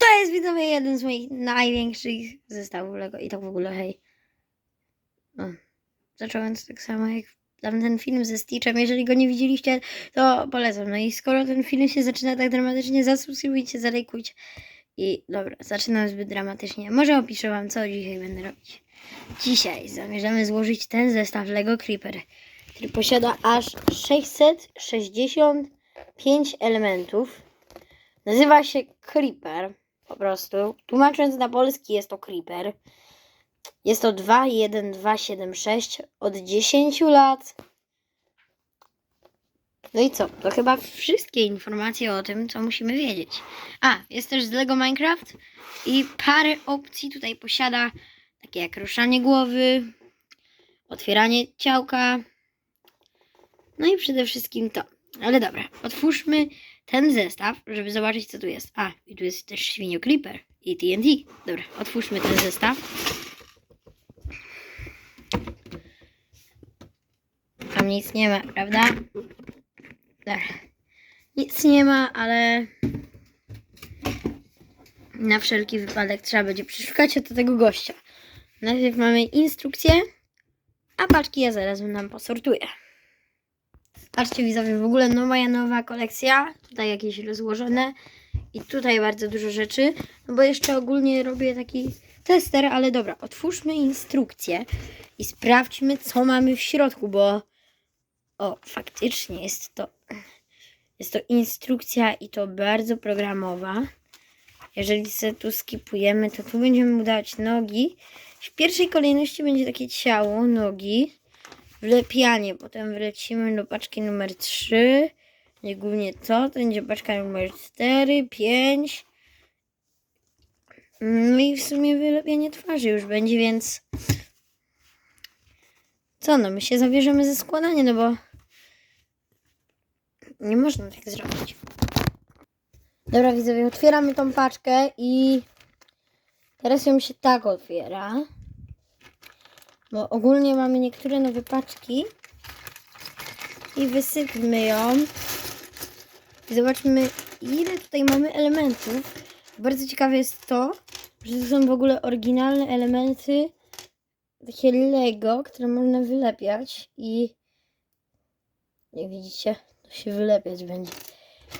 To jest widzowie jeden z moich największych zestawów Lego i tak w ogóle hej. No. Zacząłem tak samo jak tamten film ze Stitchem. Jeżeli go nie widzieliście, to polecam. No i skoro ten film się zaczyna tak dramatycznie, zasubskrybujcie, zalajkujcie. I dobra, zaczynam zbyt dramatycznie. Może opiszę wam, co dzisiaj będę robić. Dzisiaj zamierzamy złożyć ten zestaw Lego Creeper, który posiada aż 665 elementów. Nazywa się Creeper, po prostu. Tłumacząc na polski jest to Creeper. Jest to 21276 od 10 lat. No i co? To chyba wszystkie informacje o tym, co musimy wiedzieć. A, jest też z Lego Minecraft i parę opcji tutaj posiada, takie jak ruszanie głowy, otwieranie ciałka, no i przede wszystkim to. Ale dobra, otwórzmy ten zestaw, żeby zobaczyć, co tu jest. A, i tu jest też świnio Creeper i TNT. Dobra, otwórzmy ten zestaw. Tam nic nie ma, prawda? Dobra. Nic nie ma, ale na wszelki wypadek trzeba będzie przeszukać do tego gościa. Najpierw mamy instrukcję, a paczki ja zaraz nam posortuję. Patrzcie widzowie, w ogóle no moja nowa kolekcja, tutaj jakieś rozłożone i tutaj bardzo dużo rzeczy, no bo jeszcze ogólnie robię taki tester, ale dobra, otwórzmy instrukcję i sprawdźmy co mamy w środku, bo o, faktycznie jest to jest to instrukcja i to bardzo programowa. Jeżeli sobie tu skipujemy, to tu będziemy mu dawać nogi. W pierwszej kolejności będzie takie ciało, nogi, wlepianie. Potem wlecimy do paczki numer 3. Będzie głównie to. To będzie paczka numer 4, 5. No i w sumie wylepianie twarzy już będzie, więc... Co no, my się zabierzemy ze składania, no bo... Nie można tak zrobić. Dobra widzowie, otwieramy tą paczkę i teraz ją się tak otwiera. Bo ogólnie mamy niektóre nowe paczki i wysypmy ją. I zobaczmy ile tutaj mamy elementów. Bardzo ciekawe jest to, że to są w ogóle oryginalne elementy takie Lego, które można wylepiać i jak widzicie, to się wylepiać będzie.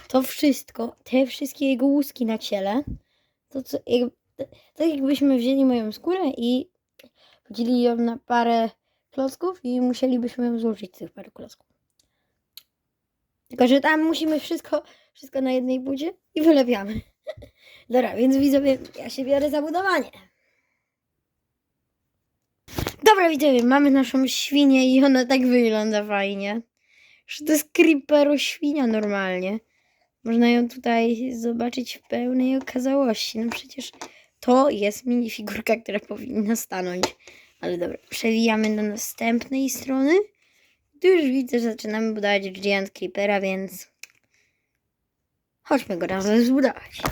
To wszystko, te wszystkie jego łuski na ciele, to co, tak jakbyśmy wzięli moją skórę i podzielili ją na parę klocków i musielibyśmy ją złożyć z tych paru klocków. Tylko, że tam musimy wszystko, wszystko na jednej budzie i wylepiamy. Dobra, więc widzowie, ja się biorę za budowanie. Dobra, widzowie, mamy naszą świnię i ona tak wygląda fajnie. Że to jest creeperu świnia normalnie. Można ją tutaj zobaczyć w pełnej okazałości. No przecież to jest minifigurka, która powinna stanąć. Ale dobra, przewijamy do następnej strony. Tu już widzę, że zaczynamy budować Giant Creepera, więc chodźmy go razem zbudować.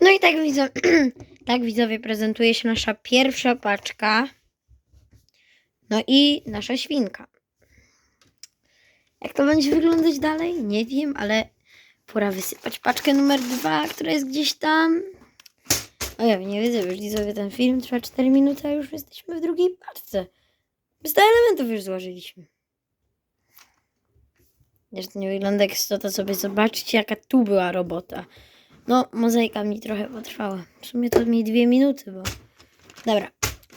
No i tak, widzo tak widzowie prezentuje się nasza pierwsza paczka. No i nasza świnka. Jak to będzie wyglądać dalej? Nie wiem, ale pora wysypać paczkę numer dwa, która jest gdzieś tam. O ja nie widzę, już widzowie ten film trwa 4 minuty, a już jesteśmy w drugiej paczce. 100 elementów już złożyliśmy. Jeszcze nie wygląda jak 100, to sobie zobaczcie jaka tu była robota. No, mozaika mi trochę potrwała. W sumie to mi dwie minuty, bo... Dobra,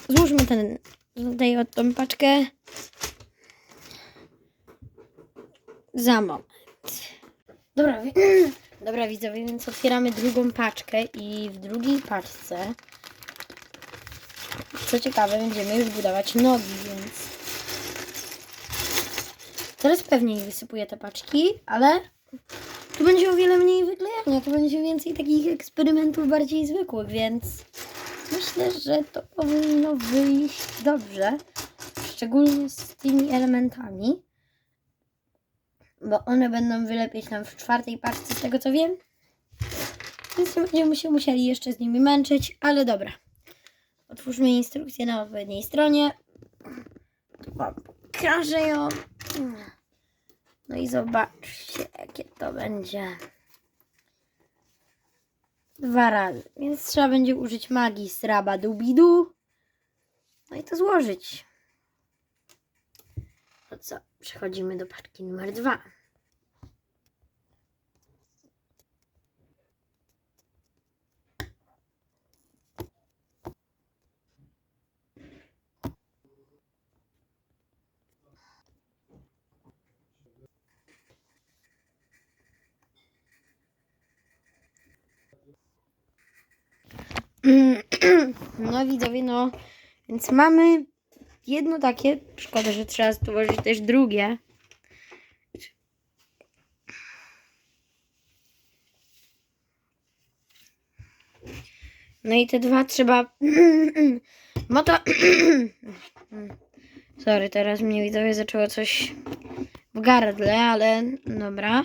złóżmy ten, tutaj od tą paczkę. Za moment. Dobra, wi- dobra widzowie, więc otwieramy drugą paczkę i w drugiej paczce, co ciekawe, będziemy już budować nogi, więc... Teraz pewnie wysypuję te paczki, ale tu będzie o wiele mniej wyklejania, tu będzie więcej takich eksperymentów bardziej zwykłych, więc myślę, że to powinno wyjść dobrze. Szczególnie z tymi elementami, bo one będą wylepieć nam w czwartej paczce, z tego co wiem. Więc będziemy się musieli jeszcze z nimi męczyć, ale dobra. Otwórzmy instrukcję na odpowiedniej stronie. Tu pokażę ją. No i zobaczcie, jakie to będzie. Dwa razy. Więc trzeba będzie użyć magii sraba dubidu. No i to złożyć. To co? Przechodzimy do paczki numer dwa. No widzowie, no więc mamy jedno takie. Szkoda, że trzeba stworzyć też drugie. No i te dwa trzeba. No to. Sorry, teraz mnie widzowie zaczęło coś w gardle, ale dobra.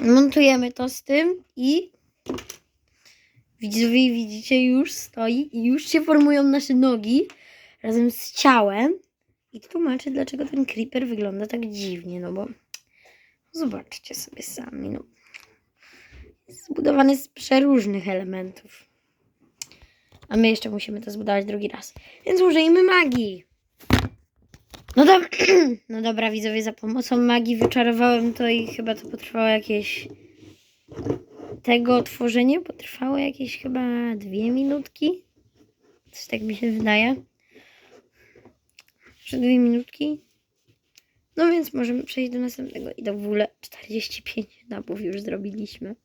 Montujemy to z tym i Widzowie, widzicie, już stoi i już się formują nasze nogi razem z ciałem. I tłumaczę, dlaczego ten creeper wygląda tak dziwnie, no bo zobaczcie sobie sami, no. Jest zbudowany z przeróżnych elementów. A my jeszcze musimy to zbudować drugi raz. Więc użyjmy magii. No, dob no dobra, widzowie, za pomocą magii wyczarowałem to i chyba to potrwało jakieś tego tworzenie potrwało jakieś chyba dwie minutki. Coś tak mi się wydaje. Że dwie minutki. No więc możemy przejść do następnego. I to w ogóle 45 nabów już zrobiliśmy.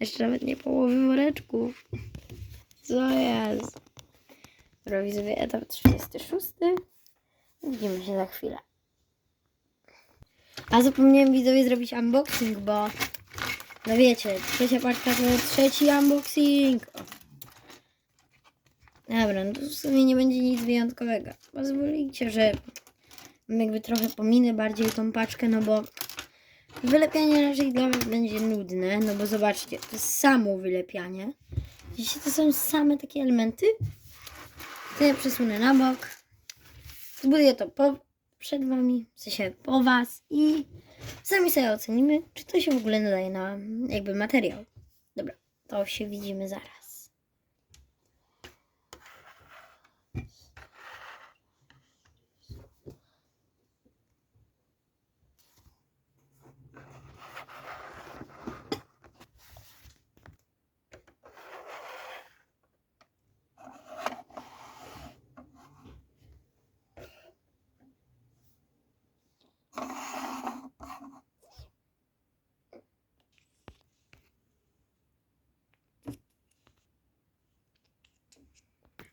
Jeszcze nawet nie połowy woreczków. Co jest? Widzowie, etap 36. Widzimy się za chwilę. A zapomniałem widzowie zrobić unboxing, bo no wiecie, trzecia paczka to trzeci unboxing. O. Dobra, no to w sumie nie będzie nic wyjątkowego. Pozwolicie, że jakby trochę pominę bardziej tą paczkę, no bo wylepianie raczej dla Was będzie nudne, no bo zobaczcie, to jest samo wylepianie. Widzicie, to są same takie elementy. To ja przesunę na bok. Zbuduję to po, przed Wami, w sensie po Was i Sami sobie ocenimy, czy to się w ogóle nadaje na jakby materiał. Dobra, to się widzimy zaraz.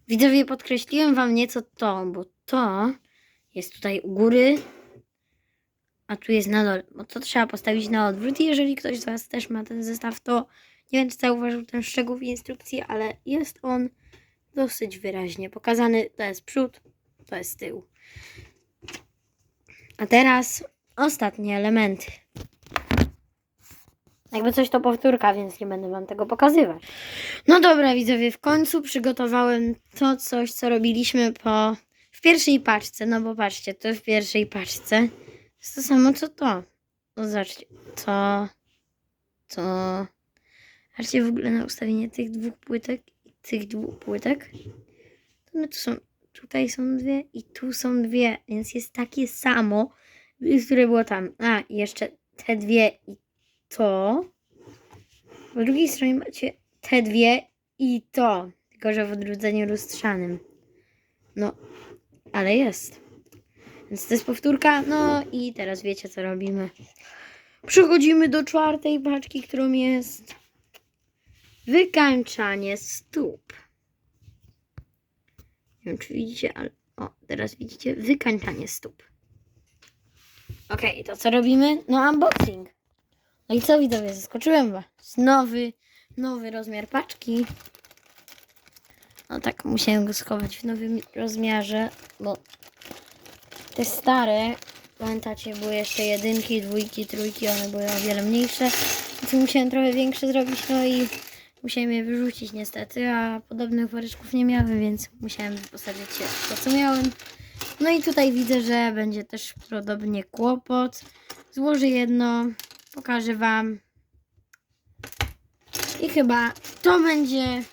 Widzowie, podkreśliłem wam nieco to, bo to jest tutaj u góry, a tu jest na dole. Bo to trzeba postawić na odwrót. Jeżeli ktoś z was też ma ten zestaw, to nie wiem, czy zauważył ten szczegół w instrukcji, ale jest on dosyć wyraźnie pokazany. To jest przód, to jest tył. A teraz ostatnie elementy. Jakby coś to powtórka, więc nie będę wam tego pokazywać. No dobra, widzowie, w końcu przygotowałem to coś, co robiliśmy po w pierwszej paczce. No bo patrzcie, to w pierwszej paczce jest to samo co to. No zobaczcie, to, to. Patrzcie w ogóle na ustawienie tych dwóch płytek i tych dwóch płytek. To one tu są, tutaj są dwie i tu są dwie, więc jest takie samo, które było tam. A, i jeszcze te dwie i to. Po drugiej stronie macie te dwie i to. Tylko, że w odrodzeniu lustrzanym. No, ale jest. Więc to jest powtórka. No i teraz wiecie, co robimy. Przechodzimy do czwartej paczki, którą jest wykańczanie stóp. Nie wiem, czy widzicie, ale o, teraz widzicie wykańczanie stóp. Okej, to co robimy? No, unboxing. No i co widzowie, zaskoczyłem was. Nowy, nowy rozmiar paczki. No tak, musiałem go schować w nowym rozmiarze, bo te stare, pamiętacie, były jeszcze jedynki, dwójki, trójki, one były o wiele mniejsze. Więc musiałem trochę większe zrobić, no i musiałem je wyrzucić niestety, a podobnych woreczków nie miałem, więc musiałem posadzić się to, co miałem. No i tutaj widzę, że będzie też podobnie kłopot. Złożę jedno, pokażę Wam. I chyba to będzie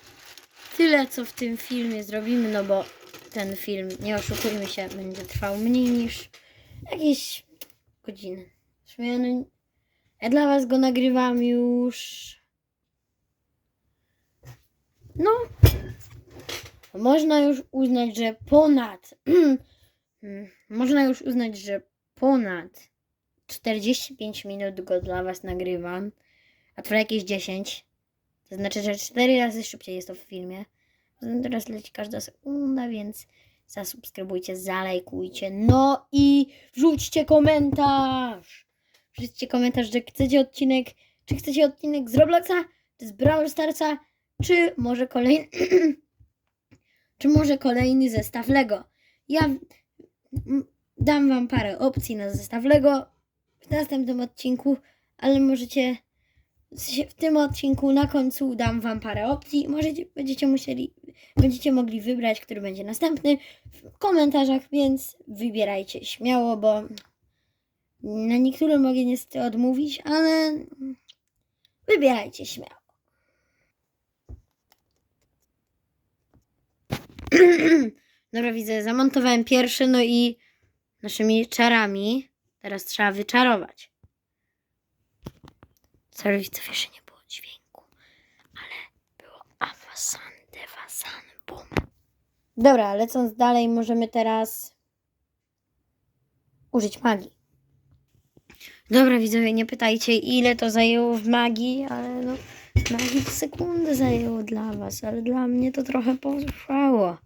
tyle, co w tym filmie zrobimy, no bo ten film, nie oszukujmy się, będzie trwał mniej niż jakieś godziny. Sumie, no, ja dla Was go nagrywam już. No, można już uznać, że ponad. Można już uznać, że ponad 45 minut go dla Was nagrywam. A to jakieś 10. To znaczy, że 4 razy szybciej jest to w filmie. Poza tym Teraz leci każda sekunda, więc zasubskrybujcie, zalajkujcie. No i wrzućcie komentarz. Wrzućcie komentarz, że chcecie odcinek, czy chcecie odcinek z Robloxa, czy z Brawl Starsa, czy może kolejny, czy może kolejny zestaw Lego. Ja dam wam parę opcji na zestaw Lego w następnym odcinku, ale możecie w tym odcinku na końcu dam wam parę opcji. Możecie, będziecie musieli, będziecie mogli wybrać, który będzie następny w komentarzach, więc wybierajcie śmiało, bo na niektóre mogę niestety odmówić, ale wybierajcie śmiało. Dobra, widzę, zamontowałem pierwszy, no i naszymi czarami teraz trzeba wyczarować. Widzowie, że nie było dźwięku, ale było awasan, dewasan, bum. Dobra, lecąc dalej, możemy teraz użyć magii. Dobra, widzowie, nie pytajcie, ile to zajęło w magii, ale no, magii sekundę zajęło dla was, ale dla mnie to trochę potrwało.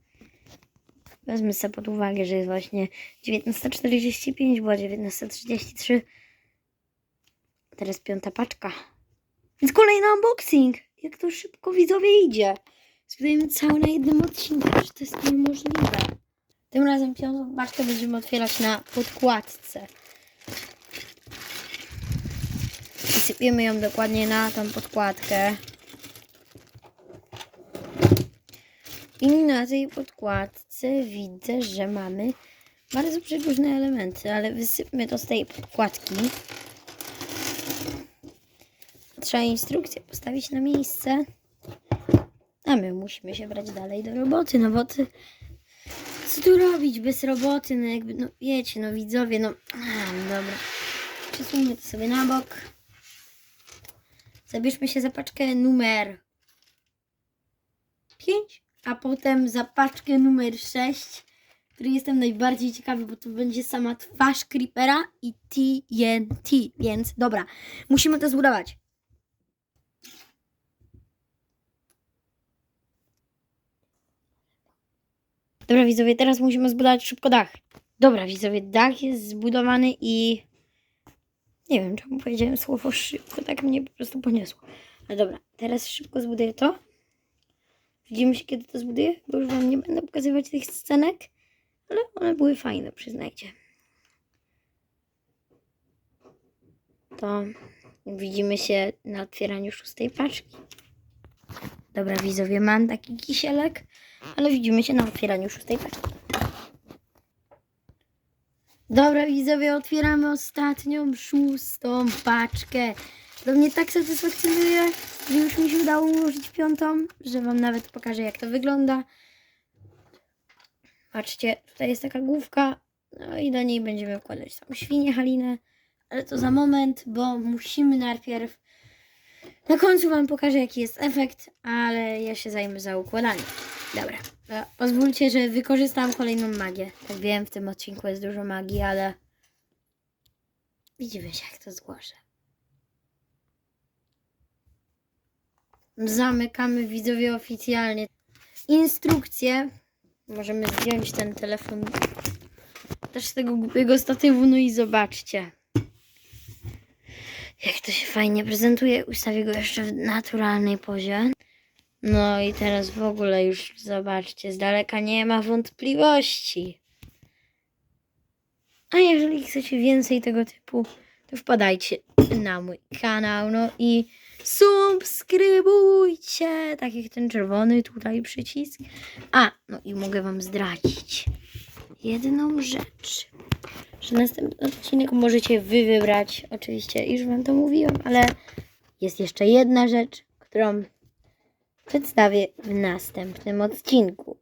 Wezmę sobie pod uwagę, że jest właśnie 19.45, była 19.33. Teraz piąta paczka. Więc kolejny unboxing. Jak to szybko widzowie idzie. Zbudujemy cały na jednym odcinku, że to jest niemożliwe. Tym razem piątą paczkę będziemy otwierać na podkładce. I ją dokładnie na tą podkładkę. I na tej podkładce widzę, że mamy bardzo przeróżne elementy, ale wysypmy to z tej podkładki. Trzeba instrukcję postawić na miejsce. A my musimy się brać dalej do roboty, no bo ty, co tu robić bez roboty, no jakby, no wiecie, no widzowie, no, a, dobra. Przesuńmy to sobie na bok. Zabierzmy się za paczkę numer 5, a potem za paczkę numer 6, który jestem najbardziej ciekawy, bo to będzie sama twarz Creepera i TNT, więc dobra, musimy to zbudować. Dobra, widzowie, teraz musimy zbudować szybko dach. Dobra, widzowie, dach jest zbudowany i nie wiem, czemu powiedziałem słowo szybko, tak mnie po prostu poniosło. Ale dobra, teraz szybko zbuduję to. Widzimy się, kiedy to zbuduję, bo już Wam nie będę pokazywać tych scenek, ale one były fajne, przyznajcie. To widzimy się na otwieraniu szóstej paczki. Dobra, widzowie, mam taki kisielek, ale widzimy się na otwieraniu szóstej paczki. Dobra, widzowie, otwieramy ostatnią, szóstą paczkę. To mnie tak satysfakcjonuje, że już mi się udało ułożyć piątą, że Wam nawet pokażę, jak to wygląda. Patrzcie, tutaj jest taka główka, no i do niej będziemy wkładać tam świnię Halinę, ale to za moment, bo musimy najpierw... Na końcu Wam pokażę, jaki jest efekt, ale ja się zajmę za układaniem. Dobra, pozwólcie, że wykorzystam kolejną magię. Tak wiem, w tym odcinku jest dużo magii, ale widzimy się, jak to zgłoszę. Zamykamy widzowie oficjalnie. Instrukcje. Możemy zdjąć ten telefon też z tego głupiego statywu, no i zobaczcie. Jak to się fajnie prezentuje. Ustawię go jeszcze w naturalnej pozie. No i teraz w ogóle już zobaczcie, z daleka nie ma wątpliwości. A jeżeli chcecie więcej tego typu to wpadajcie na mój kanał, no i subskrybujcie, tak jak ten czerwony tutaj przycisk. A, no i mogę wam zdradzić jedną rzecz, że następny odcinek możecie wy wybrać. Oczywiście już wam to mówiłam, ale jest jeszcze jedna rzecz, którą przedstawię w następnym odcinku.